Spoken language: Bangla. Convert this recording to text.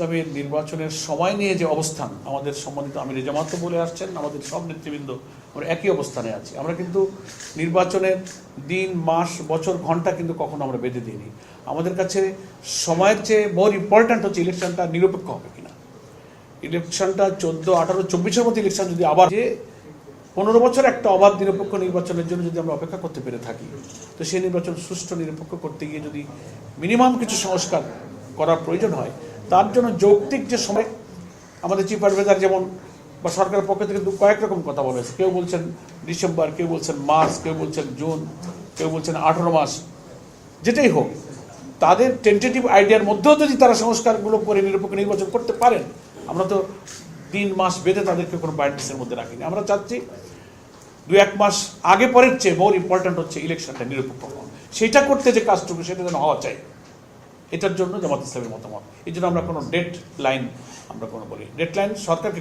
ইসলামের নির্বাচনের সময় নিয়ে যে অবস্থান, আমাদের সম্মানিত আমির জামাত বলে আসছেন, আমাদের সব নেতৃবৃন্দ আমরা একই অবস্থানে আছি। আমরা কিন্তু নির্বাচনের দিন, মাস, বছর, ঘণ্টা কিন্তু কখনো আমরা বেঁধে দিইনি। আমাদের কাছে সময়ের চেয়ে মোর ইম্পর্ট্যান্ট হচ্ছে ইলেকশনটা নিরপেক্ষ হবে কিনা। ইলেকশনটা চোদ্দ, আঠারো, চব্বিশের মতো ইলেকশন যদি আবার যে পনেরো বছর একটা অবাধ নিরপেক্ষ নির্বাচনের জন্য যদি আমরা অপেক্ষা করতে পেরে থাকি, তো সেই নির্বাচন সুষ্ঠু নিরপেক্ষ করতে গিয়ে যদি মিনিমাম কিছু সংস্কার করার প্রয়োজন হয় তার জন্য যৌক্তিক যে সময় আমাদের চিফ অ্যাডভাইজার যেমন বা সরকারের পক্ষ থেকে কয়েক রকম কথা বলা হয়েছে কেউ বলছেন ডিসেম্বর, কেউ বলছেন মার্চ, কেউ বলছেন জুন, কেউ বলছেন আঠারো মাস, যেটাই হোক, তাদের টেন্টেটিভ আইডিয়ার মধ্যেও যদি তারা সংস্কারগুলো করে নিরপেক্ষ নির্বাচন করতে পারেন, আমরা তো তিন মাস বেঁধে তাদেরকে কোনো ব্রাইটনেসের মধ্যে রাখিনি। আমরা চাচ্ছি দু এক মাস আগে পরের চেয়ে মোর ইম্পর্ট্যান্ট হচ্ছে ইলেকশনটা নিরপেক্ষ সেইটা করতে যে কাজটুকু সেটা যেন হওয়া চাই। এটার জন্য জামাত ইসলামের মতামত। এই জন্য আমরা কোনো ডেট লাইন আমরা কোনো বলি ডেট লাইন সরকারকে